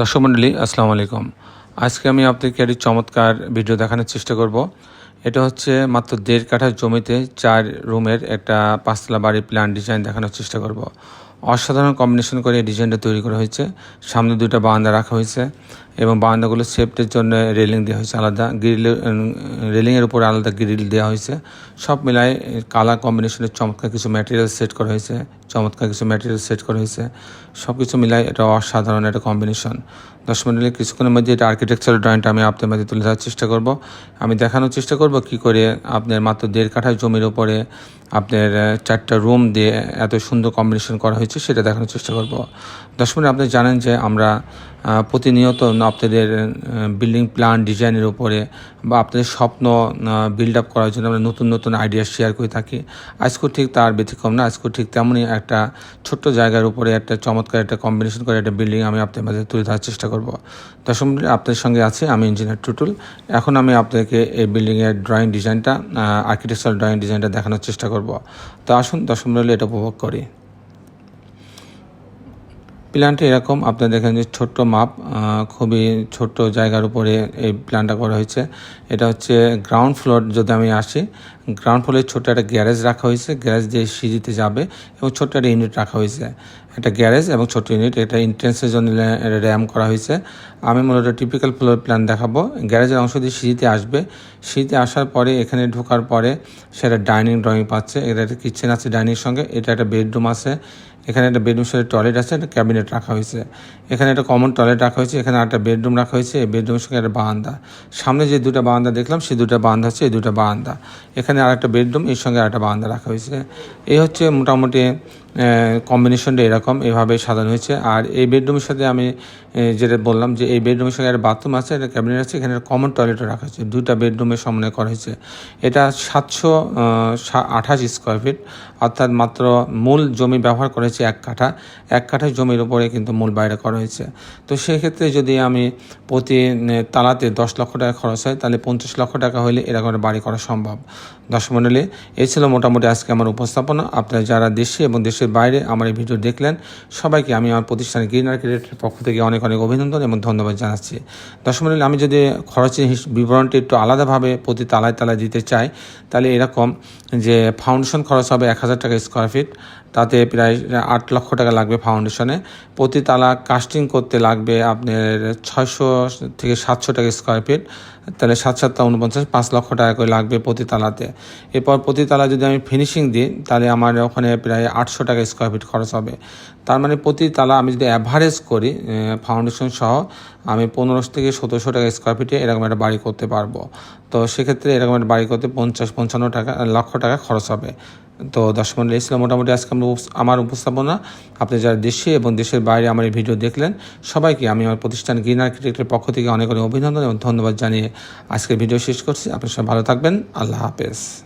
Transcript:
দর্শক মণ্ডলী আসসালামু আলাইকুম। আজকে আমি আপনাদেরকে একটি চমৎকার ভিডিও দেখানোর চেষ্টা করব। এটা হচ্ছে মাত্র দেড় কাঠার জমিতে চার রুমের একটা পাঁচতলা বাড়ির প্ল্যান ডিজাইন দেখানোর চেষ্টা করব। অসাধারণ কম্বিনেশন করে এই ডিজাইনটা তৈরি করা হয়েছে। সামনে দুটা বারান্দা রাখা হয়েছে। এবং বারান্দাগুলো সেফটির জন্য রেলিং দেওয়া হয়েছে আলাদা। গ্রিল রেলিংয়ের উপরে আলাদা গ্রিল দেওয়া হয়েছে। সব মিলায় কালার কম্বিনেশনের চমৎকার কিছু ম্যাটেরিয়াল সেট করা হয়েছে। চমৎকার কিছু ম্যাটেরিয়াল সেট করা হয়েছে। সব কিছু মিলায় এটা অসাধারণ একটা কম্বিনেশন দশ মিনিটের কিছুক্ষণের মধ্যে এটা আর্কিটেকচারাল ড্রয়িংটা আমি আপনার মাঝে তুলে ধরার চেষ্টা করব। আমি দেখানোর চেষ্টা করব কি করে আপনার মাত্র দেড় কাঠা জমির উপরে আপনার চারটা রুম দিয়ে এত সুন্দর কম্বিনেশন করা হয়েছে সেটা দেখানোর চেষ্টা করব। দশ মিনিট আপনি জানেন যে আমরা প্রতিনিয়ত আপনাদের বিল্ডিং প্ল্যান ডিজাইনের উপরে বা আপনাদের স্বপ্ন বিল্ড আপ করার জন্য আমরা নতুন নতুন আইডিয়া শেয়ার করে থাকি। আজকেও ঠিক তার ব্যতিক্রম না, আজকেও ঠিক তেমনই একটা ছোট্ট জায়গার উপরে একটা চমৎকার একটা কম্বিনেশন করে একটা বিল্ডিং আমি আপনাদের মাঝে তুলে ধরার চেষ্টা করব। দশম আপনাদের সঙ্গে আছে আমি ইঞ্জিনিয়ার টুটুল। এখন আমি আপনাদেরকে এই বিল্ডিংয়ের ড্রয়িং ডিজাইনটা আর্কিটেকচারাল ড্রয়িং ডিজাইনটা দেখানোর চেষ্টা করব। তো আসুন দশম এটা উপভোগ করি। প্ল্যানটা এরকম, আপনারা দেখেন যে ছোট্ট মাপ খুবই ছোট্ট জায়গার উপরে এই প্ল্যানটা করা হয়েছে। এটা হচ্ছে গ্রাউন্ড ফ্লোর যদি আমি আসি গ্রাউন্ড ফ্লোরে ছোট্ট একটা গ্যারেজ রাখা হয়েছে। গ্যারেজ দিয়ে সিজিতে যাবে এবং ছোট্ট একটা ইউনিট রাখা হয়েছে। একটা গ্যারেজ এবং ছোট্ট ইউনিট এটা ইন্ট্রেন্সের জন্য র্যাম করা হয়েছে। আমি মূলত টিপিক্যাল ফ্লোর প্ল্যান দেখাবো। গ্যারেজের অংশ দিয়ে সিজিতে আসবে। সিজিতে আসার পরে এখানে ঢোকার পরে সেটা ডাইনিং ড্রয়িং পাচ্ছে। এটা একটা কিচেন আছে ডাইনিং সঙ্গে। এটা একটা বেডরুম আছে। এখানে একটা বেডরুম সাথে টয়লেট আছে, একটা ক্যাবিনেট রাখা হয়েছে। এখানে একটা কমন টয়লেট রাখা হয়েছে, এখানে একটা বেডরুম রাখা হয়েছে, এই বেডরুমের সঙ্গে একটা বারান্দা। সামনে যে দুটো বারান্দা দেখলাম, সেই দুটো বারান্দা হচ্ছে এই দুটো বারান্দা। এখানে আরেকটা বেডরুম এর সঙ্গে আর একটা বারান্দা রাখা হয়েছে। এই হচ্ছে মোটামুটি কম্বিনেশনটা এরকম, এভাবে সাজানো হয়েছে। আর এই বেডরুমের সাথে আমি যেটা বললাম যে এই বেডরুমের সঙ্গে একটা বাথরুম আছে, একটা ক্যাবিনেট আছে, এখানে একটা কমন টয়লেটও রাখা হয়েছে। দুটা বেডরুমের সমন্বয় করা হয়েছে। এটা সাতশো আঠাশ স্কোয়ার ফিট অর্থাৎ মাত্র মূল জমি ব্যবহার করা হয়েছে এক কাঠা। এক কাঠা জমির উপরে কিন্তু মূল বাইরে করা হয়েছে। তো সেক্ষেত্রে যদি আমি প্রতি তালাতে দশ লক্ষ টাকা খরচ হয়, তাহলে পঞ্চাশ লক্ষ টাকা হলে এরকম বাড়ি করা সম্ভব। দর্শক মণ্ডলী এই ছিল মোটামুটি আজকে আমার উপস্থাপনা। আপনারা যারা দেশে এবং দেশের বাইরে আমার এই ভিডিও দেখলেন, সবাইকে আমি আমার প্রতিষ্ঠানে গ্রিন আর্কিটেক্টের পক্ষ থেকে অনেক অনেক অভিনন্দন এবং ধন্যবাদ জানাচ্ছি। দর্শক মণ্ডলী আমি যদি খরচের বিবরণটি একটু আলাদাভাবে প্রতি তালায় তালায় দিতে চাই, তাহলে এরকম যে ফাউন্ডেশন খরচ হবে এক হাজার টাকা স্কোয়ার ফিট তাতে প্রায় আট লক্ষ টাকা লাগবে ফাউন্ডেশনে। প্রতি তালা কাস্টিং করতে লাগবে আপনার ছয়শো থেকে সাতশো টাকা স্কোয়ার ফিট তাহলে সাত সাতটা উনপঞ্চাশ, পাঁচ লক্ষ টাকা করে লাগবে প্রতি তালাতে। এরপর প্রতি তালা যদি আমি ফিনিশিং দিই, তাহলে আমার ওখানে প্রায় আটশো টাকা স্কোয়ার ফিট খরচ হবে। তার মানে প্রতি তালা আমি যদি অ্যাভারেজ করি ফাউন্ডেশন সহ, আমি পনেরোশো থেকে সতেরোশো টাকা স্কোয়ার ফিটে এরকম একটা বাড়ি করতে পারব। তো সেক্ষেত্রে এরকম একটা বাড়ি করতে পঞ্চাশ, পঞ্চান্ন টাকা, লক্ষ টাকা খরচ হবে। তো দর্শক মন্ডলী ছিল মোটামুটি আজকে আমরা আমার উপস্থাপনা। আপনি যারা দেশে এবং দেশের বাইরে আমার এই ভিডিও দেখলেন, সবাইকে আমি আমার প্রতিষ্ঠান গ্রিন আর্কিটেক্টের পক্ষ থেকে অনেক অনেক অভিনন্দন এবং ধন্যবাদ জানিয়ে আজকের ভিডিও শেষ করছি। আপনি সবাই ভালো থাকবেন। আল্লাহ হাফেজ।